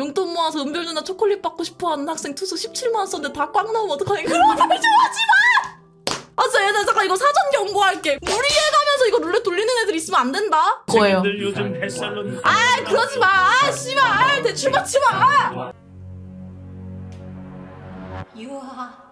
용돈 모아서 은별 누나 초콜릿 받고 싶어하는 학생 투수 17만 원 썼는데 다 꽉 나오면 어떡하니? 그런 말좀 하지 마! 아 진짜 얘들 잠깐 이거 사전 경고할게. 무리해가면서 이거 룰렛 돌리는 애들 있으면 안 된다. 거예요. 들 요즘 아 그러지 마. 아 씨발. 아, 대출 받지 마. 유아.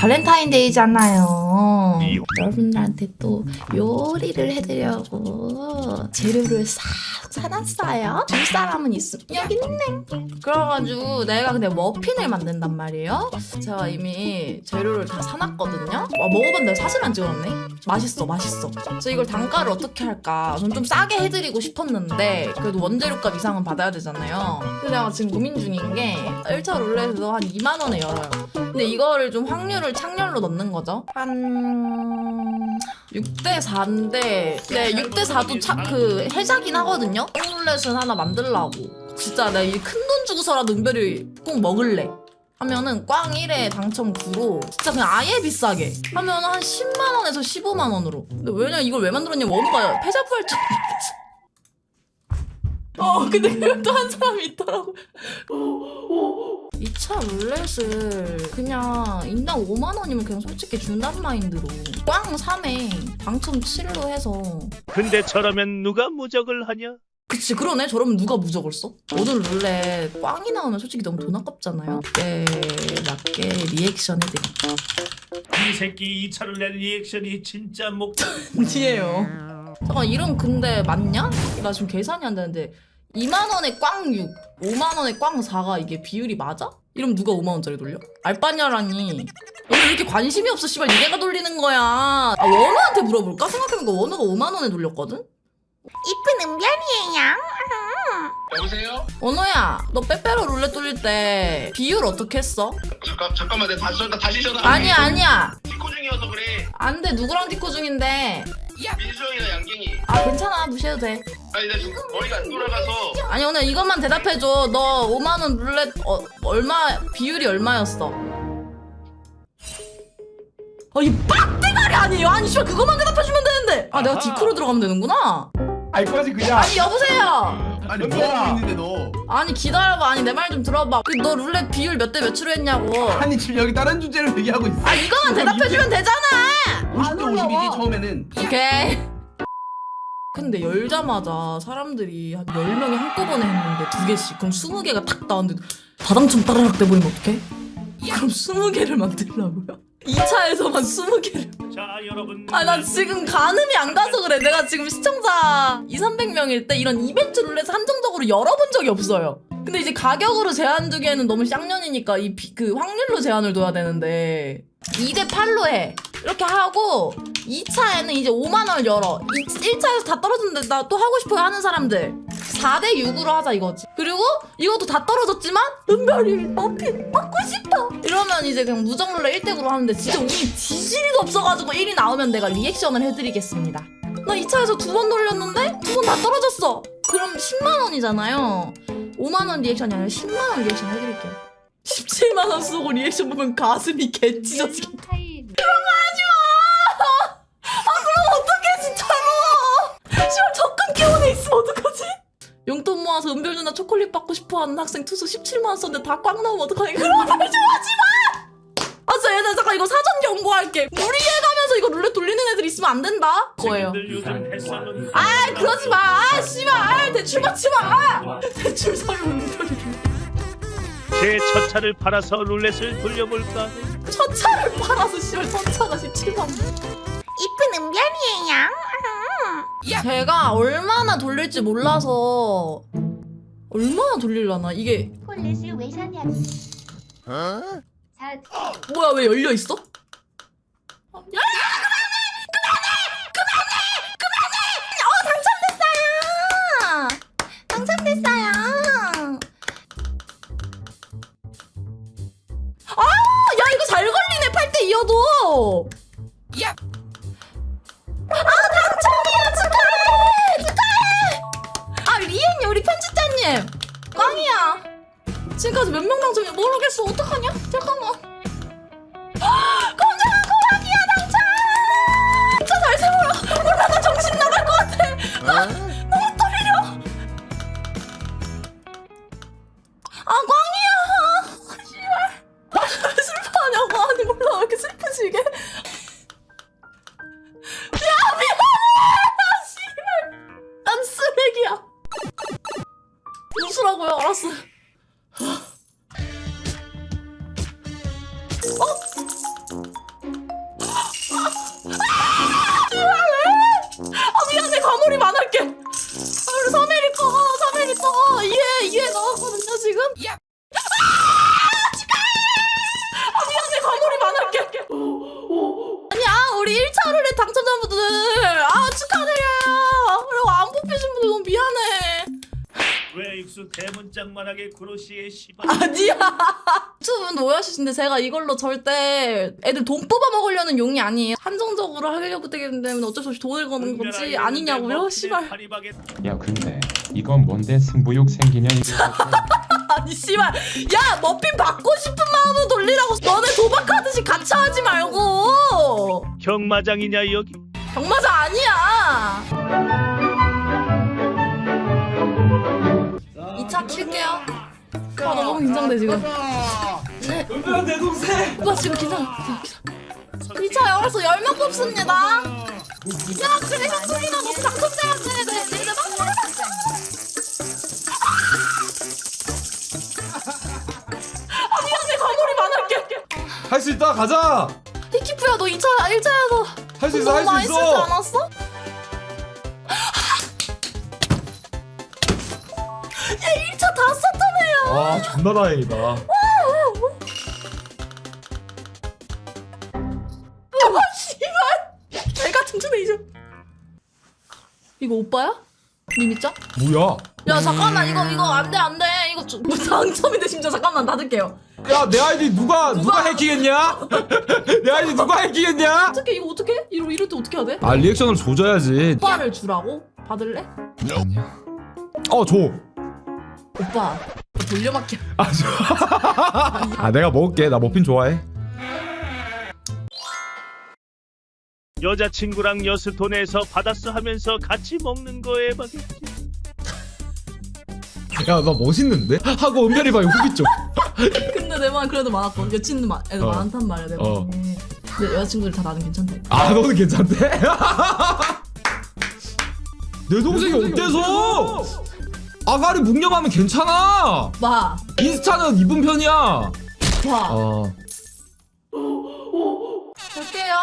발렌타인데이잖아요. 이- 여러분들한테 또 요리를 해드려고 재료를 싹 사놨어요. 줄 사람은 있음 여기 있네. 그래가지고 내가 근데 머핀을 만든단 말이에요. 제가 이미 재료를 다 사놨거든요. 와 먹어봤는데 사진 안 찍어놨네. 맛있어, 맛있어. 그래서 이걸 단가를 어떻게 할까? 전좀 싸게 해드리고 싶었는데 그래도 원재료값 이상은 받아야 되잖아요. 근데 내가 지금 고민 중인 게 1차 룰렛에서 한 2만 원에 열어요. 근데 이거를 좀 확률을 창렬로 넣는 거죠. 한 6대 4인데 네 6대 4도 차, 그 해자긴 하거든요. 룰렛은 하나 만들라고. 진짜 내가 이 큰 돈 주고서라도 은별이 꼭 먹을래. 하면은 꽝 1에 당첨 9로 진짜 그냥 아예 비싸게 하면 한 10만 원에서 15만 원으로. 근데 왜냐 이걸 왜 만들었냐 원우가 패자부활전. 어 근데 그것도 한 사람이 있더라고. 2차 룰렛을 그냥 인당 5만 원이면 그냥 솔직히 준단 마인드로 꽝 3에 당첨 7로 해서 근데 저러면 누가 무적을 하냐? 그치 그러네 저러면 누가 무적을 써? 오늘 룰렛 꽝이 나오면 솔직히 너무 돈 아깝잖아요 그때 맞게 리액션 해드릴게요 이 새끼 이 차를 낸 리액션이 진짜 목 뒤에요 잠깐 이름 근데 맞냐? 나 지금 계산이 안 되는데 2만 원에 꽝 6, 5만 원에 꽝 4가 이게 비율이 맞아? 이러면 누가 5만 원짜리 돌려? 알바냐라니 왜 이렇게 관심이 없어 씨발 니네가 돌리는 거야 아 원우한테 물어볼까? 생각해보니까 원우가 5만 원에 돌렸거든? 이쁜 은별이에요. 여보세요? 원우야 너 빼빼로 룰렛 돌릴 때 비율 어떻게 했어? 잠깐 잠깐만 내가 다시 전화 다시 전화. 아니야 아니야 디코 중이어서 그래. 안돼 누구랑 디코 중인데 민수 형이랑 양갱이. 아 괜찮아 무시해도 돼 아니 나 지금 머리가 안 돌아가서. 아니 오늘 이것만 대답해줘 너 5만원 룰렛 어, 얼마 비율이 얼마였어? 아이 빡대가리 아니에요 아니 씨발 그것만 대답해주면 되는데 아 내가 아하. 디코로 들어가면 되는구나 알 거지 그냥. 아니 여보세요 아니 뭐 하고 있는데 너? 아니 기다려봐 아니 내 말 좀 들어봐 그 너 룰렛 비율 몇 대 몇으로 했냐고 아니 지금 여기 다른 주제를 얘기하고 있어. 아 이거만 대답해주면 되잖아 50대 50이지 처음에는. 오케이. 근데 열자마자 사람들이 한 10명이 한꺼번에 했는데 두 개씩 그럼 20개가 탁 나왔는데 다당첨 따라락 돼버리면 어떡해? 그럼 20개를 만들라고요? 2차에서만 20개를. 자 여러분. 아 나 지금 가늠이 안 가서 그래. 내가 지금 시청자 2, 300명일 때 이런 이벤트 룰렛을 한정적으로 열어본 적이 없어요. 근데 이제 가격으로 제한 두기에는 너무 쌍년이니까 이 그 확률로 제한을 둬야 되는데. 2대 8로 해. 이렇게 하고 2차에는 이제 5만 원을 열어. 1차에서 다 떨어졌는데 나 또 하고 싶어요 하는 사람들 4대 6으로 하자 이거지. 그리고 이것도 다 떨어졌지만 은별이 머핀 받고 싶어. 이러면 이제 그냥 무정 룰렛 1대 9로 하는데 진짜 운이 지지리도 없어가지고 1이 나오면 내가 리액션을 해드리겠습니다. 나 2차에서 두 번 돌렸는데 두 번 다 떨어졌어. 그럼 10만 원이잖아요. 5만 원 리액션이 아니라 10만 원 리액션 해드릴게요. 17만 원 쓰고 리액션 보면 가슴이 개 찢어지겠다 아 그럼 어떡해 진짜로! 시월 접근 기원에 있으면 어떡하지? 용돈 모아서 은별 누나 초콜릿 받고 싶어하는 학생 투수 17만 원 썼는데 다 꽉 나오면 어떡하니? 그런 말좀 하지 마! 아 진짜 얘들 잠깐 이거 사전 경고할게 무리해가면서 이거 룰렛 돌리는 애들 있으면 안 된다 거예요 햇살론 아 그러지 마! 아 씨발! 아, 대출 받지 마! 대출 사유 은별이 제첫 차를 팔아서 룰렛을 돌려볼까? 첫 차를 팔아서 씨발 첫 차가 17만 원 이쁜 은별이에요. 제가 얼마나 돌릴지 몰라서 얼마나 돌릴라나 이게 폴렛을 왜 사냐? 자, 뭐야 왜 열려 있어? 야 우리 편집자님! 꽝이야! 지금까지 몇 명 당첨이야? 모르겠어? 어떡하냐? 잠깐만. 건장한 고양이야 당첨! 진짜 잘 세워라. 나 정신 나갈 것 같아. 너 수 대문짝만하게 구로시의 시바 아니야. 유튜브는 오해하시는데 제가 이걸로 절대 애들 돈 뽑아 먹으려는 용이 아니에요. 한정적으로 하려고 되기 때문에 어쩔 수 없이 돈을 거는 거지 아니냐고요? 씨발. 야 근데 이건 뭔데 승부욕 생기냐 이거 아니 씨발. 야 머핀 받고 싶은 마음으로 돌리라고 너네 도박하듯이 같이 하지 말고. 경마장이냐 여기 경마장 아니야. 아 너무 긴장돼 지금. 네. 은별아 내 동생. 오빠 지금 긴장. 2차 열어서 열명 뽑습니다. 야 그래서 소리나 너무 당첨돼야지. 내, 내, 내 방금 올라갔어. 아 미안해 과몰이 많을게. 할 수 있다 가자 히키프야 너 2차 1차에서 할 수 있어 할 많이 수 쓰지 있어 않았어? 와 존나 다행이다 아 씨발. 내가 튼튼해 이제. 이거 오빠야? 미미짱? 뭐야 야 잠깐만 이거 이거 안돼 안돼 이거 좀 당첨인데 진짜 잠깐만 닫을게요. 야 내 아이디 누가 누가 해킹했냐 내 아이디 누가 해킹했냐 어떻게 이거 어떻게? 이러 이럴 때 어떻게 해야 돼? 아 리액션을 조져야지 오빠를 주라고? 받을래? 아니야 어줘아 오빠 너 돌려막기. 아, 내가 먹을게 나 머핀 좋아해 여자친구랑 여수 돈에서 받았어 하면서 같이 먹는 거에 막 야 나 멋있는데 하고 은별이 봐요 후기 좀 근데 내말 그래도 많았고 여친도 많 애들 어. 많단 말이야 내 어. 말에. 근데 여자친구들 다 나는 괜찮대. 아 너는 괜찮대 내 동생이 어때서 아가리 묵념하면 괜찮아 봐. 인스타는 이쁜 편이야 봐. 어 볼게요.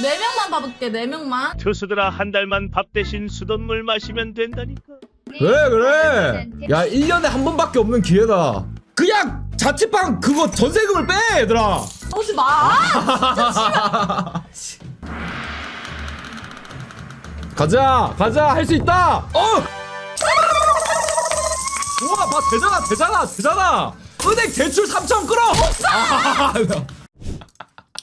네 명만 봐볼게. 네 명만. 투수들아 한 달만 밥 대신 수돗물 마시면 된다니까 그래 그래 야 1년에 한 번밖에 없는 기회다 그냥 자취방 그거 전세금을 빼 얘들아 오지 마. 가자 가자 할 수 있다 어 좋아 봐 되잖아 되잖아 되잖아 은행 대출 3천 끌어! 아,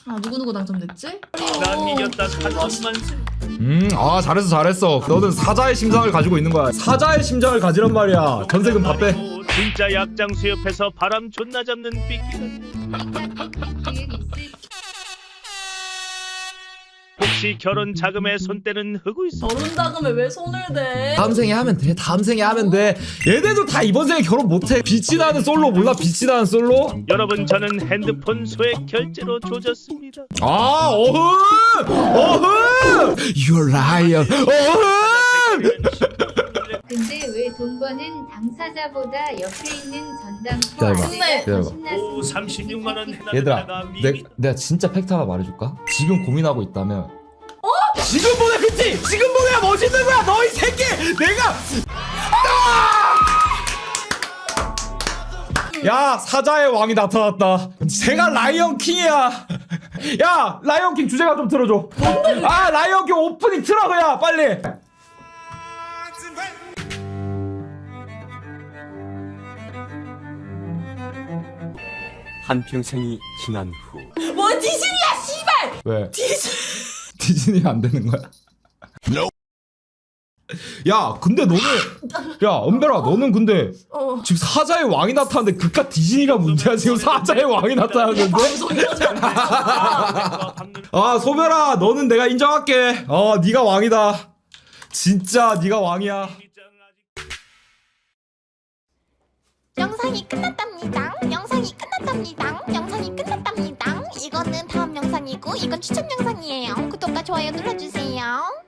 아 누구 누구 당첨됐지? 난 이겼다. 간섭만세 음아 잘했어 잘했어. 너는 사자의 심장을 가지고 있는 거야. 사자의 심장을 가지란 말이야. 전세금 다 빼. 진짜 약장수 옆에서 바람 존나 잡는 삐끼 혹시 결혼 자금에 손 떼는 흑우 있어? 결혼 자금에 왜 손을 대? 다음 생에 하면 돼 다음 생에 하면 돼 얘네도 다 이번 생에 결혼 못해 빛이 나는 솔로 몰라 빛이 나는 솔로 여러분 저는 핸드폰 소액 결제로 조졌습니다 아 어흥 어흥 You're liar 어흥 근데 왜 돈 버는 당사자보다 옆에 있는 전당포 기다려봐. 아내가 기다려봐. 더 신났으면 오 36만 원 얘들아 내, 미미 내가 진짜 팩트 하나 말해줄까? 지금 고민하고 있다면 어? 지금 보내 그치? 지금 보내야 멋있는 거야 너 이 새끼 내가 아! 야 사자의 왕이 나타났다 제가 라이언 킹이야 야 라이언 킹 주제가 좀 틀어줘 아 라이언 킹 오프닝 틀어 그냥 빨리 한평생이 지난 후 뭐 디즈니야 씨발! 왜? 디즈. 디즈니 안 되는 거야? 야 근데 너는 야 은별아 너는 근데 어. 지금 사자의 왕이 나타났는데 그깟 디즈니가 문제야 지금 사자의 왕이 나타났는데. 아 소별아 너는 내가 인정할게 어 네가 왕이다 진짜 네가 왕이야 영상이 끝났답니다. 영상이 끝났답니다. 영상이 끝났답니다. 이거는 다음 영상이고 이건 추천 영상이에요. 구독과 좋아요 눌러주세요.